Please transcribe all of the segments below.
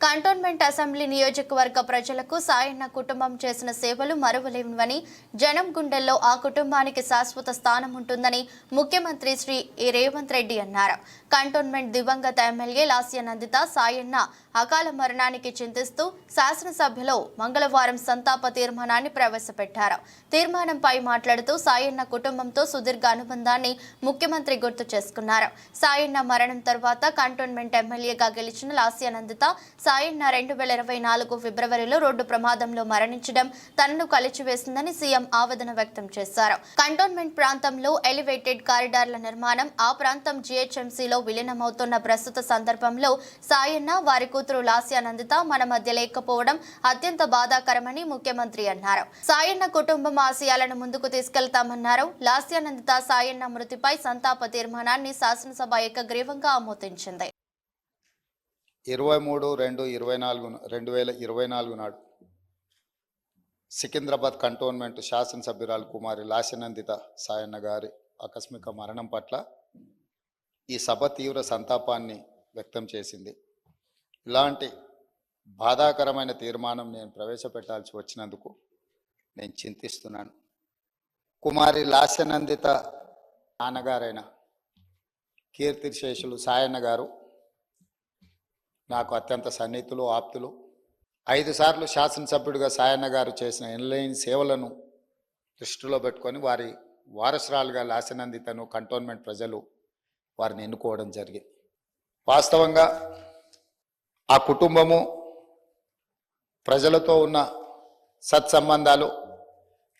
Cantonment assembly నియోజకవర్గ ప్రజలకు సాయన్న కుటుంబం చేసిన సేవలు మరువలేనివని జనం గుండెల్లో ఆ కుటుంబానికి శాశ్వత స్థానం ఉంటుందని ముఖ్యమంత్రి శ్రీ రేవంత్ రెడ్డి అన్నారు. కంటోన్మెంట్ దివంగత ఎమ్మెల్యే లాస్య నందిత సాయన్న అకాల మరణానికి చింతిస్తూ శాసనసభ్యలో మంగళవారం సంతాప తీర్మానాన్ని ప్రవేశపెట్టారు. తీర్మానంపై మాట్లాడుతూ సాయన్న కుటుంబంతో సుదీర్ఘ అనుబంధాన్ని ముఖ్యమంత్రి గుర్తు చేసుకున్నారు. సాయన్న మరణం తర్వాత కంటోన్మెంట్ ఎమ్మెల్యేగా గెలిచిన లాస్యానందిత సాయన్న రెండు వేల ఇరవై నాలుగు ఫిబ్రవరిలో రోడ్డు ప్రమాదంలో మరణించడం తనను కలిచివేసిందని సీఎం ఆవేదన వ్యక్తం చేశారు. కంటోన్మెంట్ ప్రాంతంలో ఎలివేటెడ్ కారిడార్ల నిర్మాణం ఆ ప్రాంతం జీహెచ్ఎంసీలో విలీనమవుతున్న ప్రస్తుత సందర్భంలో సాయన్న వారి కూతురు లాస్యానందిత మన మధ్య లేకపోవడం అత్యంత బాధాకరమని ముఖ్యమంత్రి అన్నారు. సాయన్న కుటుంబం ఆశయాలను ముందుకు తీసుకెళ్తామన్నారు. లాస్యానందిత సాయన్న మృతిపై సంతాప తీర్మానాన్ని శాసనసభ ఏకగ్రీవంగా ఆమోదించింది. ఇరవై మూడు రెండు ఇరవై నాలుగు రెండు వేల ఇరవై నాలుగు నాడు సికింద్రాబాద్ కంటోన్మెంట్ శాసనసభ్యురాలు కుమారి లాస్యనందిత సాయన్న గారి ఆకస్మిక మరణం పట్ల ఈ సభ తీవ్ర సంతాపాన్ని వ్యక్తం చేసింది. ఇలాంటి బాధాకరమైన తీర్మానం నేను ప్రవేశపెట్టాల్సి వచ్చినందుకు నేను చింతిస్తున్నాను. కుమారి లాస్యనందిత నాన్నగారైన కీర్తిశేషులు సాయన్న గారు నాకు అత్యంత సన్నిహితులు ఆప్తులు. ఐదు సార్లు శాసనసభ్యుడిగా సాయన్న గారు చేసిన ఎన్లైన్ సేవలను దృష్టిలో పెట్టుకొని వారి వారసురాలుగా లాసినందితను కంటోన్మెంట్ ప్రజలు వారిని ఎన్నుకోవడం జరిగింది. వాస్తవంగా ఆ కుటుంబము ప్రజలతో ఉన్న సత్సంబంధాలు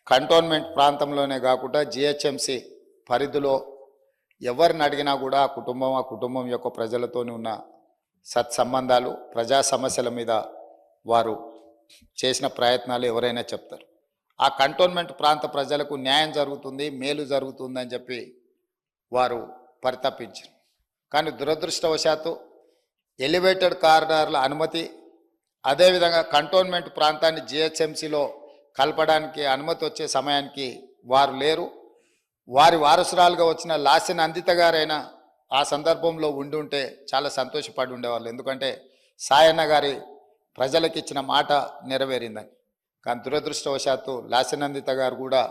కంటోన్మెంట్ ప్రాంతంలోనే కాకుండా జిహెచ్ఎంసి పరిధిలో ఎవరిని అడిగినా కూడా ఆ కుటుంబం ఆ కుటుంబం యొక్క ప్రజలతోని ఉన్న సత్సంబంధాలు ప్రజా సమస్యల మీద వారు చేసిన ప్రయత్నాలు ఎవరైనా చెప్తారు. ఆ కంటోన్మెంట్ ప్రాంత ప్రజలకు న్యాయం జరుగుతుంది మేలు జరుగుతుందని చెప్పి వారు పరితపించారు. కానీ దురదృష్టవశాత్తు ఎలివేటెడ్ కారిడార్ల అనుమతి అదేవిధంగా కంటోన్మెంట్ ప్రాంతాన్ని జిహెచ్ఎంసీలో కలపడానికి అనుమతి వచ్చే సమయానికి వారు లేరు. వారి వారసురాలుగా వచ్చిన లాసిన అందిత గారైనా ఆ సందర్భంలో ఉండి ఉంటే చాలా సంతోషపడి ఉండేవాళ్ళు. ఎందుకంటే సాయన్న గారి ప్రజలకు ఇచ్చిన మాట నెరవేరిందని. కానీ దురదృష్టవశాత్తు లాసనందిత గారు కూడా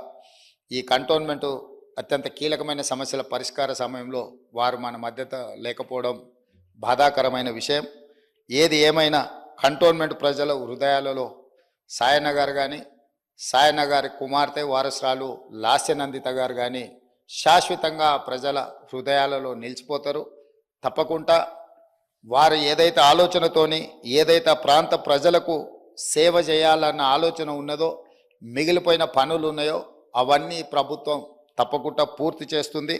ఈ కంటోన్మెంటు అత్యంత కీలకమైన సమస్యల పరిష్కార సమయంలో వారు మన మధ్యత లేకపోవడం బాధాకరమైన విషయం. ఏది ఏమైనా కంటోన్మెంట్ ప్రజల హృదయాలలో సాయన్న గారు కానీ సాయన్న గారి కుమార్తె వారసురాలు లాస్యనందిత గారు కానీ శాశ్వతంగా ప్రజల హృదయాలలో నిలిచిపోతారు. తప్పకుండా వారు ఏదైతే ఆలోచనతోని ఏదైతే ఆ ప్రాంత ప్రజలకు సేవ చేయాలన్న ఆలోచన ఉన్నదో మిగిలిపోయిన పనులు ఉన్నాయో అవన్నీ ప్రభుత్వం తప్పకుండా పూర్తి చేస్తుంది.